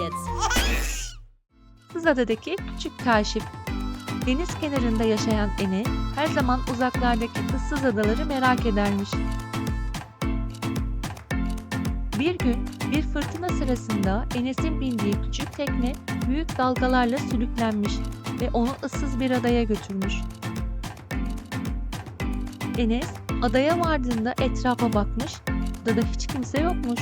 Kids. Kızada'daki küçük kaşif. Deniz kenarında yaşayan Enes her zaman uzaklardaki ıssız adaları merak edermiş. Bir gün bir fırtına sırasında Enes'in bindiği küçük tekne büyük dalgalarla sürüklenmiş ve onu ıssız bir adaya götürmüş. Enes adaya vardığında etrafa bakmış, adada hiç kimse yokmuş.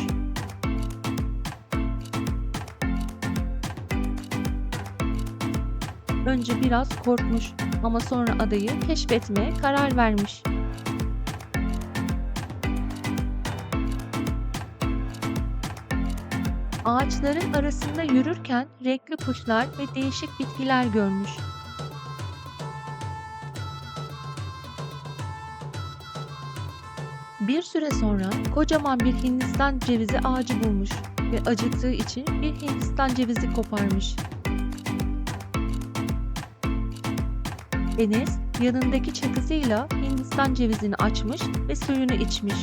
Önce biraz korkmuş ama sonra adayı keşfetmeye karar vermiş. Ağaçların arasında yürürken renkli kuşlar ve değişik bitkiler görmüş. Bir süre sonra kocaman bir Hindistan cevizi ağacı bulmuş ve acıktığı için bir Hindistan cevizi koparmış. Enes yanındaki çakısıyla Hindistan cevizini açmış ve suyunu içmiş.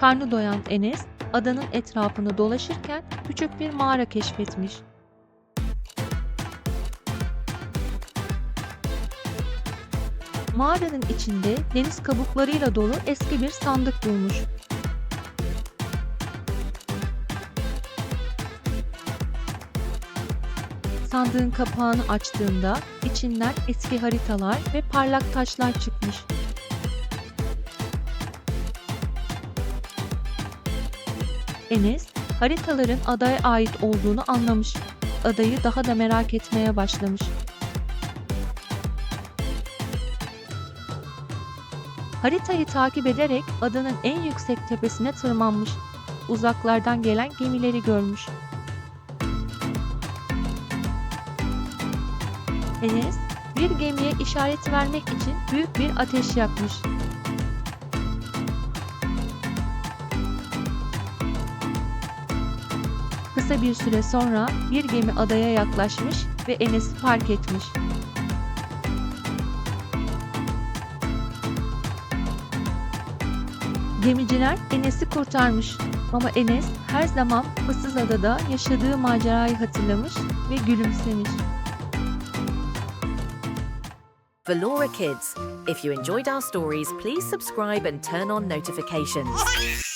Karnı doyan Enes adanın etrafını dolaşırken küçük bir mağara keşfetmiş. Mağaranın içinde deniz kabuklarıyla dolu eski bir sandık bulmuş. Sandığın kapağını açtığında içinden eski haritalar ve parlak taşlar çıkmış. Enes, haritaların adaya ait olduğunu anlamış. Adayı daha da merak etmeye başlamış. Haritayı takip ederek adanın en yüksek tepesine tırmanmış. Uzaklardan gelen gemileri görmüş. Enes, bir gemiye işaret vermek için büyük bir ateş yakmış. Kısa bir süre sonra bir gemi adaya yaklaşmış ve Enes'i fark etmiş. Gemiciler Enes'i kurtarmış ama Enes her zaman ıssız adada yaşadığı macerayı hatırlamış ve gülümsemiş. Valora Kids. If you enjoyed our stories, please subscribe and turn on notifications.